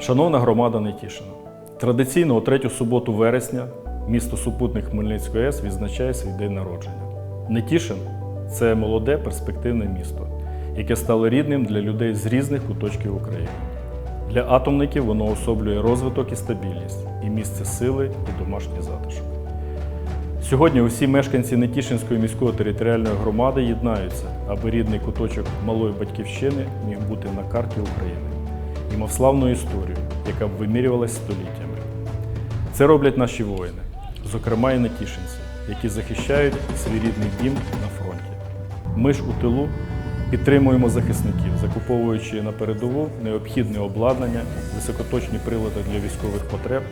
Шановна громада Нетішина, традиційно у третю суботу вересня місто Супутник Хмельницької АЕС відзначає свій день народження. Нетішин це молоде перспективне місто, яке стало рідним для людей з різних куточків України. Для атомників воно особлює розвиток і стабільність, і місце сили і домашній затишок. Сьогодні усі мешканці Нетішинської міської територіальної громади єднаються, аби рідний куточок малої батьківщини міг бути на карті України і мав славну історію, яка вимірювалась століттями. Це роблять наші воїни, зокрема і нетішинці, які захищають свій рідний дім на фронті. Ми ж у тилу підтримуємо захисників, закуповуючи на передову необхідне обладнання, високоточні прилади для військових потреб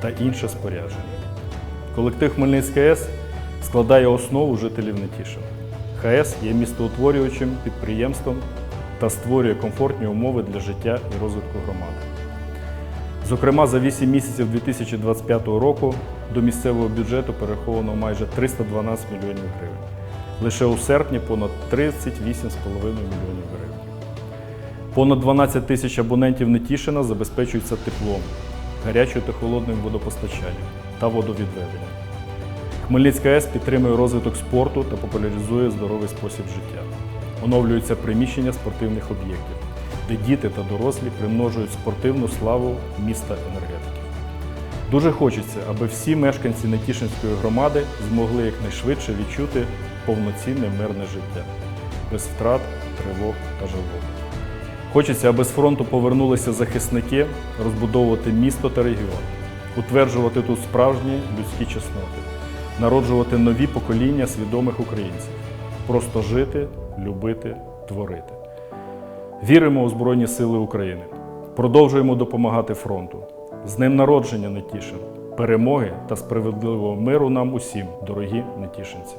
та інше спорядження. Колектив Хмельницька АЕС складає основу жителів Нетішина. ХАЕС є містоутворюючим підприємством та створює комфортні умови для життя і розвитку громади. Зокрема, за 8 місяців 2025 року до місцевого бюджету перераховано майже 312 мільйонів гривень. Лише у серпні понад 38,5 мільйонів гривень. Понад 12 тисяч абонентів Нетішина забезпечуються теплом, гарячою та холодним водопостачанням та водовідведенням. Хмельницька АЕС підтримує розвиток спорту та популяризує здоровий спосіб життя. Оновлюються приміщення спортивних об'єктів, де діти та дорослі примножують спортивну славу міста енергетики. Дуже хочеться, аби всі мешканці Нетішинської громади змогли якнайшвидше відчути повноцінне мирне життя, без втрат, тривог та жалоб. Хочеться, аби з фронту повернулися захисники, розбудовувати місто та регіон, утверджувати тут справжні людські чесноти, народжувати нові покоління свідомих українців, просто жити, любити, творити. Віримо у Збройні Сили України. Продовжуємо допомагати фронту. З ним народження Нетішин, перемоги та справедливого миру нам усім, дорогі нетішинці.